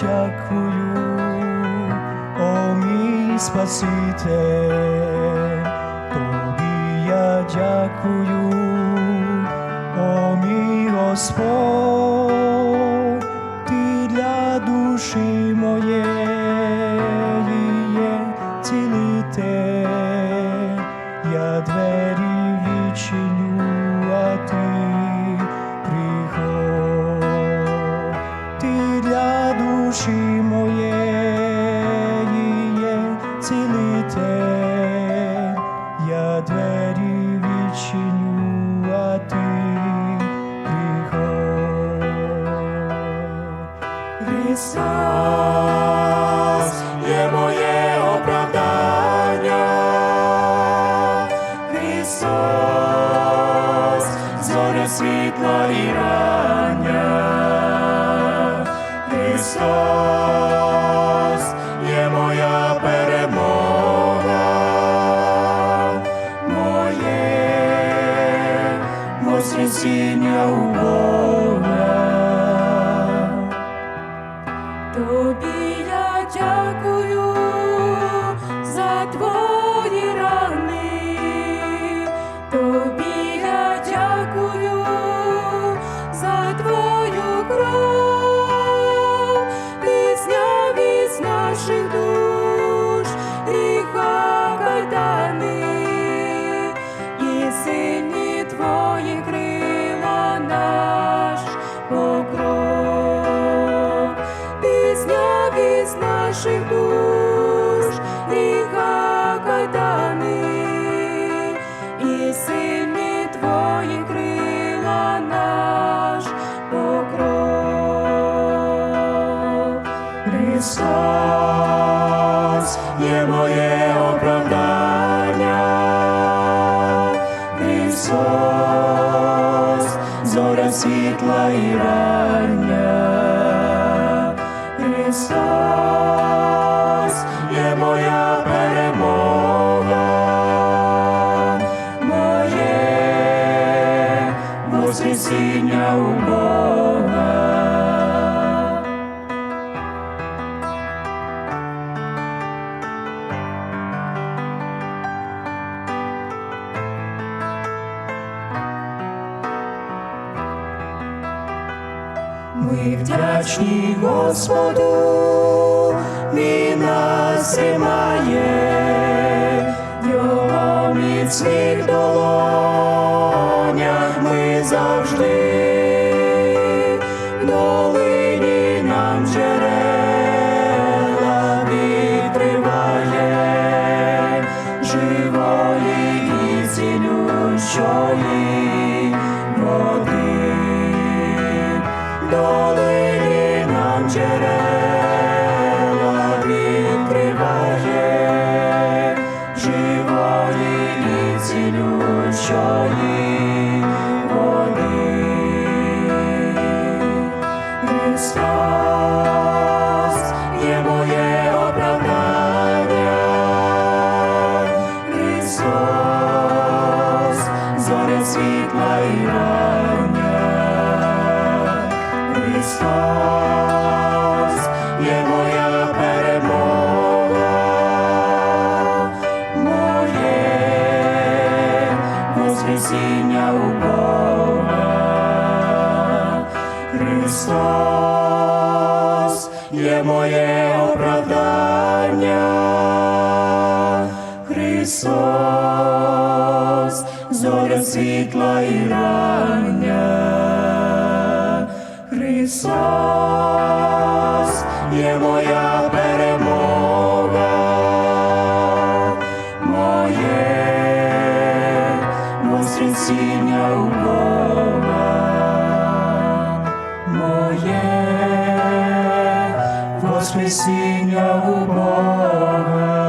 дякую, о мій Спаситель, тобі я дякую, о мій Господь, ти для душі моєї є цілитель, я двері відчиню, душі моєї є цілитель, я двері відчиню, а ти приходь. Христос Христос є моя перемога, моє воскресіння у Бога. Із наших душ гріха кайдани, і сильні твої крила наш покров. Христос є моє оправдання, Христос, зоря світла і рання, Христос Ми вдячні Господу, Він нас тримає, Його міцних долонях. Ми завжди, живої і цілющої Христос є моя перемога, моє воскресіння у Бога. Христос є моє оправдання, Христос, зоря світла і рання. Христос є моя перемога, моє воскресіння у Бога, моє воскресіння у Бога.